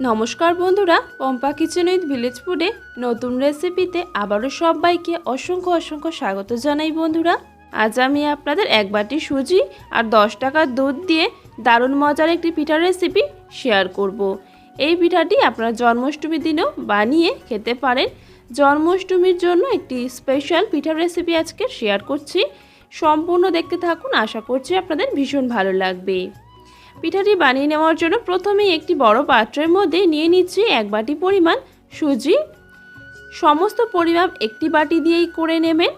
নমস্কার বন্ধুরা, Pampa kitchen with village ফুডে নতুন রেসিপিতে আবারও সবাইকে অসংখ্য অসংখ্য স্বাগত জানাই বন্ধুরা। আজ আমি আপনাদের এক বাটি সুজি আর দশ টাকার দুধ দিয়ে দারুণ মজার একটি পিঠার রেসিপি শেয়ার করব। এই পিঠাটি আপনারা জন্মাষ্টমীর দিনেও বানিয়ে খেতে পারেন। জন্মাষ্টমীর জন্য একটি স্পেশাল পিঠার রেসিপি আজকে শেয়ার করছি। সম্পূর্ণ দেখতে থাকুন, আশা করছি আপনাদের ভীষণ ভালো লাগবে। পিঠাটি বানিয়ে নেওয়ার জন্য প্রথমেই একটি বড় পাত্রের মধ্যে নিয়ে নিচ্ছি এক বাটি পরিমাণ সুজি। সমস্ত পরিমাপ একটি বাটি দিয়েই করে নেবেন।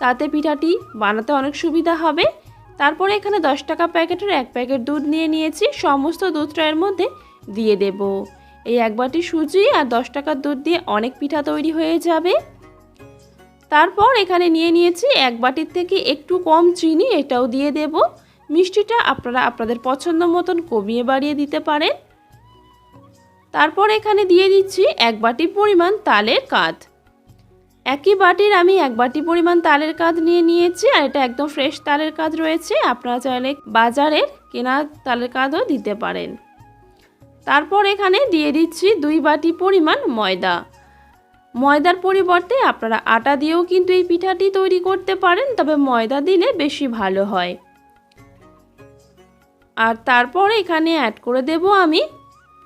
তাতে পিঠাটি বানাতে অনেক সুবিধা হবে। তারপরে এখানে দশ টাকা প্যাকেটের এক প্যাকেট দুধ নিয়ে নিয়েছি। সমস্ত দুধটা এর মধ্যে দিয়ে দেব। এই এক বাটি সুজি আর দশ টাকার দুধ দিয়ে অনেক পিঠা তৈরি হয়ে যাবে। তারপর এখানে নিয়ে নিয়েছি এক বাটির থেকে একটু কম চিনি, এটাও দিয়ে দেবো। মিষ্টিটা আপনারা আপনাদের পছন্দ মতন কমিয়ে বাড়িয়ে দিতে পারেন। তারপর এখানে দিয়ে দিচ্ছি এক বাটি পরিমাণ তালের কাঁধ। একই বাটির আমি এক বাটি পরিমাণ তালের কাঁধ নিয়ে নিয়েছি আর এটা একদম ফ্রেশ তালের কাঁধ রয়েছে। আপনারা চাইলে বাজারের কেনা তালের কাঁধও দিতে পারেন। তারপর এখানে দিয়ে দিচ্ছি দুই বাটি পরিমাণ ময়দা। ময়দার পরিবর্তে আপনারা আটা দিয়েও কিন্তু এই পিঠাটি তৈরি করতে পারেন, তবে ময়দা দিলে বেশি ভালো হয়। আর তারপর এখানে অ্যাড করে দেব আমি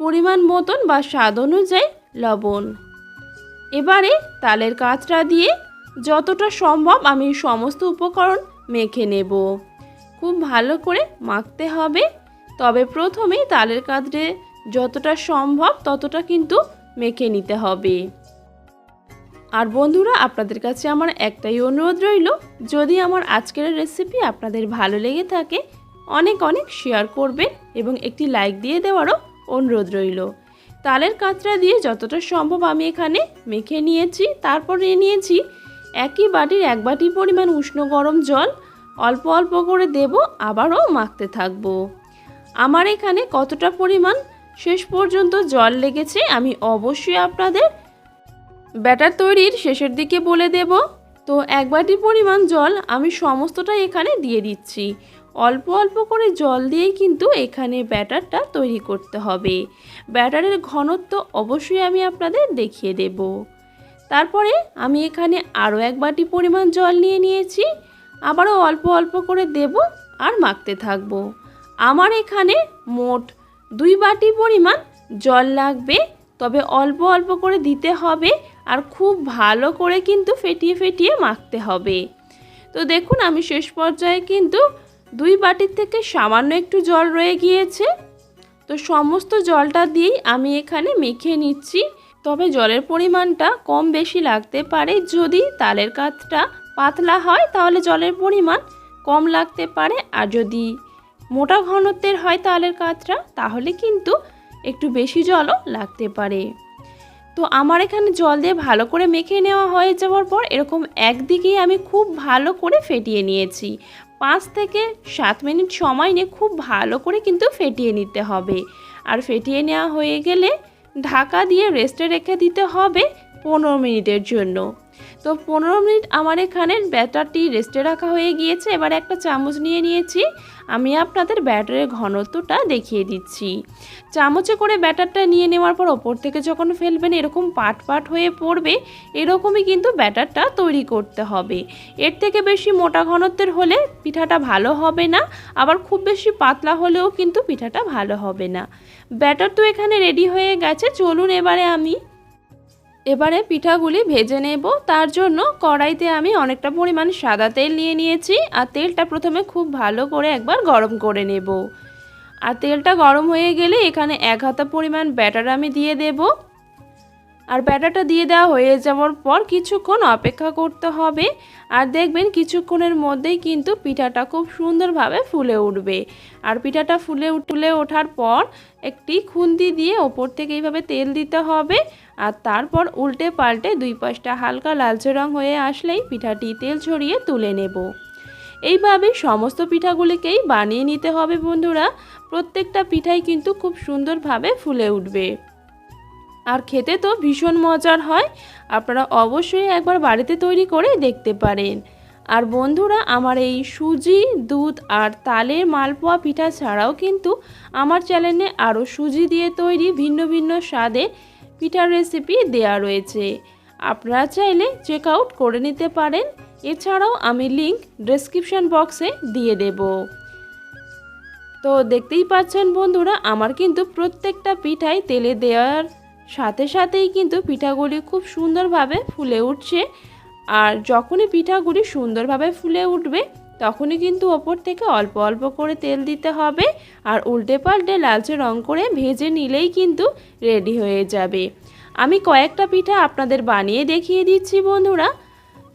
পরিমাণ মতন বা স্বাদ অনুযায়ী লবণ। এবারে তালের কাঁচটা দিয়ে যতটা সম্ভব আমি সমস্ত উপকরণ মেখে নেব। খুব ভালো করে মাখতে হবে। তবে প্রথমেই তালের কাঁচড়ে যতটা সম্ভব ততটা কিন্তু মেখে নিতে হবে। আর বন্ধুরা, আপনাদের কাছে আমার একটাই অনুরোধ রইল, যদি আমার আজকের রেসিপি আপনাদের ভালো লেগে থাকে অনেক অনেক শেয়ার করবেন এবং একটি লাইক দিয়ে দেওয়ারও অনুরোধ রইল। তালের কাঁচরা দিয়ে যতটা সম্ভব আমি এখানে মেখে নিয়েছি, তারপর নিয়ে নিয়েছি একই বাটির এক বাটি পরিমাণ উষ্ণ গরম জল, অল্প অল্প করে দেব, আবারও মাখতে থাকব। আমার এখানে কতটা পরিমাণ শেষ পর্যন্ত জল লেগেছে আমি অবশ্যই আপনাদের ব্যাটার তৈরির শেষের দিকে বলে দেব। তো এক বাটি পরিমাণ জল আমি সমস্তটাই এখানে দিয়ে দিচ্ছি। অল্প অল্প করে জল দিয়েই কিন্তু এখানে ব্যাটারটা তৈরি করতে হবে। ব্যাটারের ঘনত্ব অবশ্যই আমি আপনাদের দেখিয়ে দেব। তারপরে আমি এখানে আরও এক বাটি পরিমাণ জল নিয়ে নিয়েছি। আবারও অল্প অল্প করে দেব আর মাখতে থাকব। আমার এখানে মোট দুই বাটি পরিমাণ জল লাগবে, তবে অল্প অল্প করে দিতে হবে আর খুব ভালো করে কিন্তু ফেটিয়ে ফেটিয়ে মাখতে হবে। তো দেখুন, আমি শেষ পর্যায়ে কিন্তু দুই বাটির থেকে সামান্য একটু জল রয়ে গিয়েছে। তো সমস্ত জলটা দিয়েই আমি এখানে মেখে নিচ্ছি। তবে জলের পরিমাণটা কম বেশি লাগতে পারে। যদি তালের কাতটা পাতলা হয়, তাহলে জলের পরিমাণ কম লাগতে পারে। আর যদি মোটা ঘনত্বের হয় তালের কাতটা, তাহলে কিন্তু একটু বেশি জলও লাগতে পারে। তো আমার এখানে জল দিয়ে ভালো করে মেখে নেওয়া হয়ে যাওয়ার পর এরকম একদিকেই আমি খুব ভালো করে ফেটিয়ে নিয়েছি। পাঁচ থেকে সাত মিনিট সময় নিয়ে খুব ভালো করে কিন্তু ফেটিয়ে নিতে হবে। আর ফেটিয়ে নেওয়া হয়ে গেলে ঢাকা দিয়ে রেস্টে রেখে দিতে হবে পনেরো মিনিটের জন্য। তো পনেরো মিনিট আমার এখানে ব্যাটারটি রেস্টে রাখা হয়ে গিয়েছে। এবার একটা চামচ নিয়ে নিয়েছি। আমি আপনাদের ব্যাটারের ঘনত্বটা দেখিয়ে দিচ্ছি। চামচে করে ব্যাটারটা নিয়ে নেওয়ার পর ওপর থেকে যখন ফেলবেন, এরকম পাট পাট হয়ে পড়বে, এরকমই কিন্তু ব্যাটারটা তৈরি করতে হবে। এর থেকে বেশি মোটা ঘনত্বের হলে পিঠাটা ভালো হবে না, আবার খুব বেশি পাতলা হলেও কিন্তু পিঠাটা ভালো হবে না। ব্যাটার তো এখানে রেডি হয়ে গেছে। চলুন এবারে আমি এবারে পিঠাগুলি ভেজে নেব। তার জন্য কড়াইতে আমি অনেকটা পরিমাণ সাদা তেল নিয়ে নিয়েছি আর তেলটা প্রথমে খুব ভালো করে একবার গরম করে নেব। আর তেলটা গরম হয়ে গেলে এখানে এক হাতা পরিমাণ ব্যাটার আমি দিয়ে দেব। আর ব্যাটারটা দিয়ে দেওয়া হয়ে যাওয়ার পর কিছুক্ষণ অপেক্ষা করতে হবে। আর দেখবেন কিছুক্ষণের মধ্যেই কিন্তু পিঠাটা খুব সুন্দরভাবে ফুলে উঠবে। আর পিঠাটা ফুলে ফুলে ওঠার পর একটি খুন্তি দিয়ে ওপর থেকে এইভাবে তেল দিতে হবে। আর তারপর উল্টে পাল্টে দুই পাশটা হালকা লালচে রং হয়ে আসলেই পিঠাটি তেল ছড়িয়ে তুলে নেব। এইভাবে সমস্ত পিঠাগুলিকেই বানিয়ে নিতে হবে বন্ধুরা। প্রত্যেকটা পিঠাই কিন্তু খুব সুন্দরভাবে ফুলে উঠবে। আর খেতে তো ভীষণ মজার হয়। আপনারা অবশ্যই একবার বাড়িতে তৈরি করে দেখতে পারেন। আর বন্ধুরা, আমার এই সুজি, দুধ আর তালের মালপোয়া পিঠা ছাড়াও কিন্তু আমার চ্যানেলে আরও সুজি দিয়ে তৈরি ভিন্ন ভিন্ন স্বাদের পিঠার রেসিপি দেয়া রয়েছে। আপনারা চাইলে চেক আউট করে নিতে পারেন। এছাড়াও আমি লিংক ডেসক্রিপশন বক্সে দিয়ে দেব। তো দেখতেই পাচ্ছেন বন্ধুরা, আমার কিন্তু প্রত্যেকটা পিঠাই তেলে দেওয়ার সাথে সাথেই কিন্তু পিঠাগুলি খুব সুন্দরভাবে ফুলে উঠছে। আর যখনই পিঠাগুলি সুন্দরভাবে ফুলে উঠবে, তখনই কিন্তু ওপর থেকে অল্প অল্প করে তেল দিতে হবে আর উল্টে পাল্টে লালচে রং করে ভেজে নিলেই কিন্তু রেডি হয়ে যাবে। আমি কয়েকটা পিঠা আপনাদের বানিয়ে দেখিয়ে দিচ্ছি বন্ধুরা।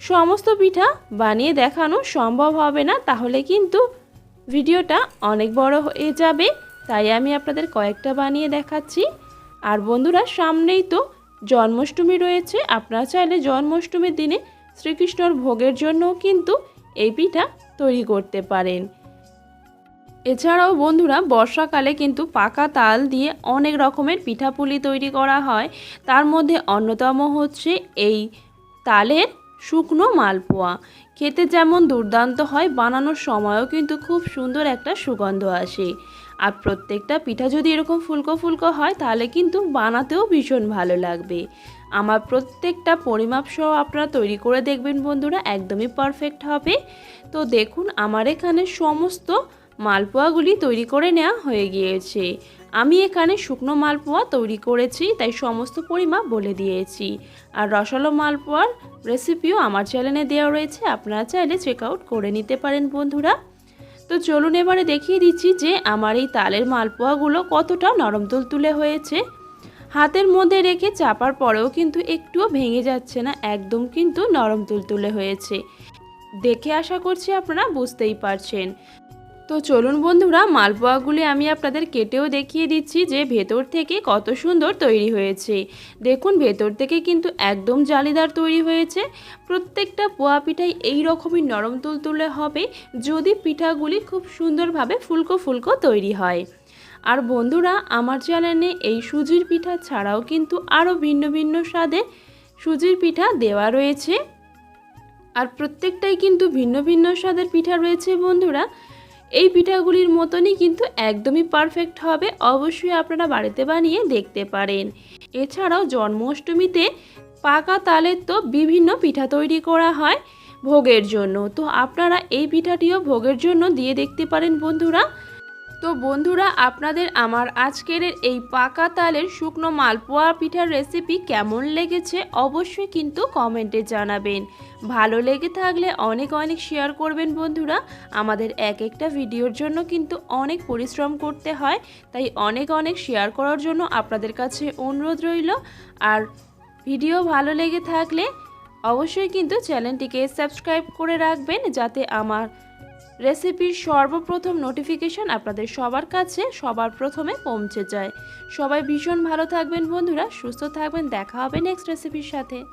সমস্ত পিঠা বানিয়ে দেখানো সম্ভব হবে না, তাহলে কিন্তু ভিডিওটা অনেক বড় হয়ে যাবে। তাই আমি আপনাদের কয়েকটা বানিয়ে দেখাচ্ছি। আর বন্ধুরা, সামনেই তো জন্মাষ্টমী রয়েছে। আপনারা চাইলে জন্মাষ্টমীর দিনে শ্রীকৃষ্ণর ভোগের জন্যও কিন্তু এই পিঠা তৈরি করতে পারেন। এছাড়াও বন্ধুরা, বর্ষাকালে কিন্তু পাকা তাল দিয়ে অনেক রকমের পিঠাপুলি তৈরি করা হয়। তার মধ্যে অন্যতম হচ্ছে এই তালের শুকনো মালপোয়া। খেতে যেমন দুর্দান্ত হয়, বানানোর সময়ও কিন্তু খুব সুন্দর একটা সুগন্ধ আসে। আর প্রত্যেকটা পিঠা যদি এরকম ফুলকো ফুলকো হয়, তাহলে কিন্তু বানাতেও ভীষণ ভালো লাগবে। আমার প্রত্যেকটা পরিমাপ সহ আপনারা তৈরি করে দেখবেন বন্ধুরা, একদমই পারফেক্ট হবে। তো দেখুন, আমার এখানে সমস্ত মালপোয়াগুলি তৈরি করে নেওয়া হয়ে গিয়েছে। আমি এখানে শুকনো মালপোয়া তৈরি করেছি, তাই সমস্ত পরিমাপ বলে দিয়েছি। আর রসালো মালপোয়ার রেসিপিও আমার চ্যানেলে দেওয়া রয়েছে, আপনারা চাইলে চেক আউট করে নিতে পারেন বন্ধুরা। তো চলুন এবারে দেখিয়ে দিচ্ছি যে আমার এই তালের মালপোয়াগুলো কতটা নরম তুল তুলে হয়েছে। হাতের মধ্যে রেখে চাপার পরেও কিন্তু একটুও ভেঙে যাচ্ছে না, একদম কিন্তু নরম তুল তুলে হয়েছে। দেখে আশা করছি আপনারা বুঝতেই পারছেন। তো চলুন বন্ধুরা, মালপোয়াগুলি আমি আপনাদের কেটেও দেখিয়ে দিচ্ছি যে ভেতর থেকে কত সুন্দর তৈরি হয়েছে। দেখুন, ভেতর থেকে কিন্তু একদম জালিদার তৈরি হয়েছে। প্রত্যেকটা পোয়া পিঠাই এই রকমই নরম তুলতুলে হবে, যদি পিঠাগুলি খুব সুন্দরভাবে ফুলকো ফুলকো তৈরি হয়। আর বন্ধুরা, আমার চ্যানেলে এই সুজির পিঠা ছাড়াও কিন্তু আরও ভিন্ন ভিন্ন স্বাদে সুজির পিঠা দেওয়া রয়েছে। আর প্রত্যেকটাই কিন্তু ভিন্ন ভিন্ন স্বাদের পিঠা রয়েছে বন্ধুরা। এই পিঠাগুলির মতনই কিন্তু একদমই পারফেক্ট হবে, অবশ্যই আপনারা বাড়িতে বানিয়ে দেখতে পারেন। এছাড়াও জন্মাষ্টমীতে পাকা তালের তো বিভিন্ন পিঠা তৈরি করা হয় ভোগের জন্য। তো আপনারা এই পিঠাটিও ভোগের জন্য দিয়ে দেখতে পারেন বন্ধুরা। তো বন্ধুরা, আপনাদের আমার আজকের এই পাকা তালের শুকনো মালপোয়া পিঠার রেসিপি কেমন লেগেছে অবশ্যই কিন্তু কমেন্টে জানাবেন। ভালো লেগে থাকলে অনেক অনেক শেয়ার করবেন বন্ধুরা। আমাদের এক একটা ভিডিওর জন্য কিন্তু অনেক পরিশ্রম করতে হয়, তাই অনেক অনেক শেয়ার করার জন্য আপনাদের কাছে অনুরোধ রইল। আর ভিডিও ভালো লেগে থাকলে অবশ্যই কিন্তু চ্যানেলটিকে সাবস্ক্রাইব করে রাখবেন, যাতে আমার রেসিপির সর্বপ্রথম নোটিফিকেশান আপনাদের সবার কাছে সবার প্রথমে পৌঁছে যায়। সবাই ভীষণ ভালো থাকবেন বন্ধুরা, সুস্থ থাকবেন, দেখা হবে নেক্সট রেসিপির সাথে।